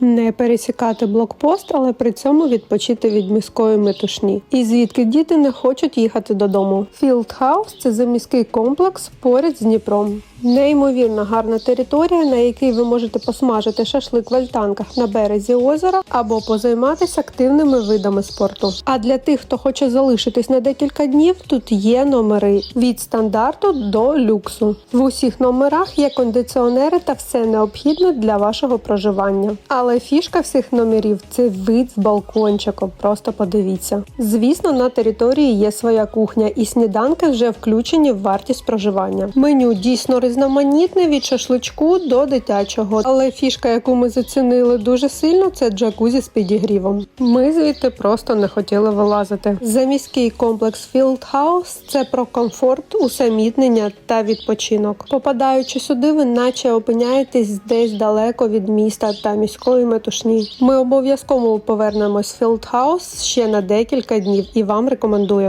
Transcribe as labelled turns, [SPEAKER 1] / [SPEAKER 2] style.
[SPEAKER 1] Не пересікати блокпост, але при цьому відпочити від міської метушні. І звідки діти не хочуть їхати додому. Філдхаус це заміський комплекс поряд з Дніпром. Неймовірно гарна територія, на якій ви можете посмажити шашлик в альтанках на березі озера або позайматися активними видами спорту. А для тих, хто хоче залишитись на декілька днів, тут є номери від стандарту до люксу. В усіх номерах є кондиціонери та все необхідне для вашого проживання. Але фішка всіх номерів це вид з балкончиком. Просто подивіться. Звісно, на території є своя кухня, і сніданки вже включені в вартість проживання. Меню дійсно різноманітне від шашличку до дитячого. Але фішка, яку ми зацінили дуже сильно, це джакузі з підігрівом. Ми звідти просто не хотіли вилазити. Заміський комплекс House – це про комфорт, усамітнення та відпочинок. Попадаючи сюди, ви наче опиняєтесь десь далеко від міста та міської метушні. Ми обов'язково повернемось в House ще на декілька днів і вам рекомендуємо.